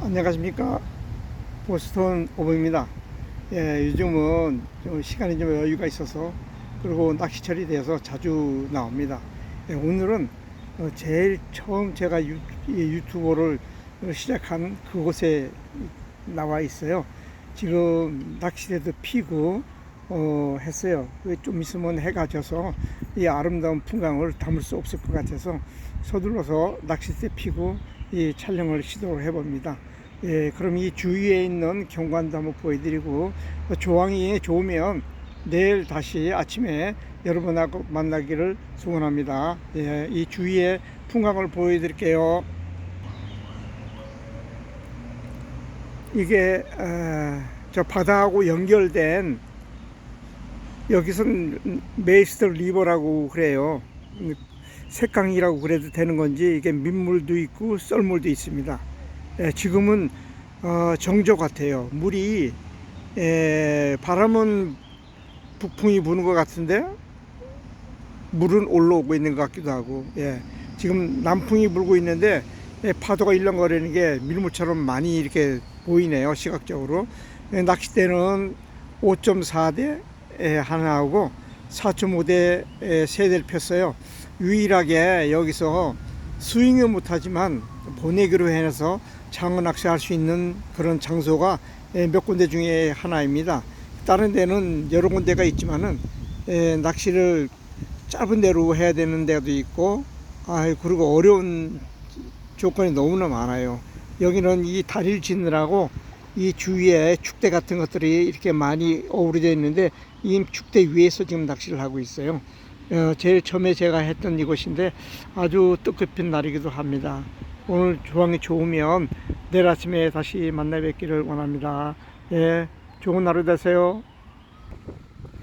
안녕하십니까 보스턴 오브입니다. 예, 요즘은 좀 시간이 좀 여유가 있어서 그리고 낚시철이 돼서 자주 나옵니다. 예, 오늘은 어, 제일 처음 제가 유, 이 유튜브를 시작한 그곳에 나와 있어요. 지금 낚시대도 피고 어, 했어요. 그좀 있으면 해가 져서 이 아름다운 풍광을 담을 수 없을 것 같아서 서둘러서 낚싯대 피고 이 촬영을 시도를 해봅니다. 예, 그럼 이 주위에 있는 경관도 한번 보여드리고 어, 조항이 좋으면 내일 다시 아침에 여러분하고 만나기를 소원합니다. 예, 이 주위의 풍광을 보여드릴게요. 이게 어, 저 바다하고 연결된 여기서는 메이스터 리버라고 그래요. 색강이라고 그래도 되는 건지 이게 민물도 있고 썰물도 있습니다. 예, 지금은 어, 정조 같아요. 물이 에, 바람은 북풍이 부는 것 같은데 물은 올라오고 있는 것 같기도 하고 예, 지금 남풍이 불고 있는데 예, 파도가 일렁거리는 게 밀물처럼 많이 이렇게 보이네요 시각적으로 예, 낚싯대는 5.4대 하나하고 4.5대 세 대를 폈어요 유일하게 여기서 스윙은 못하지만 보내기로 해서 장어 낚시할 수 있는 그런 장소가 예, 몇 군데 중에 하나입니다. 다른 데는 여러 군데가 있지만은 예, 낚시를 짧은 데로 해야 되는 데도 있고 아 그리고 어려운 조건이 너무나 많아요. 여기는 이 다리를 짓느라고 이 주위에 축대 같은 것들이 이렇게 많이 어우러져 있는데 이 축대 위에서 지금 낚시를 하고 있어요. 어, 제일 처음에 제가 했던 이곳인데 아주 뜻깊은 날이기도 합니다. 오늘 조항이 좋으면 내일 아침에 다시 만나 뵙기를 원합니다. 예, 좋은 하루 되세요.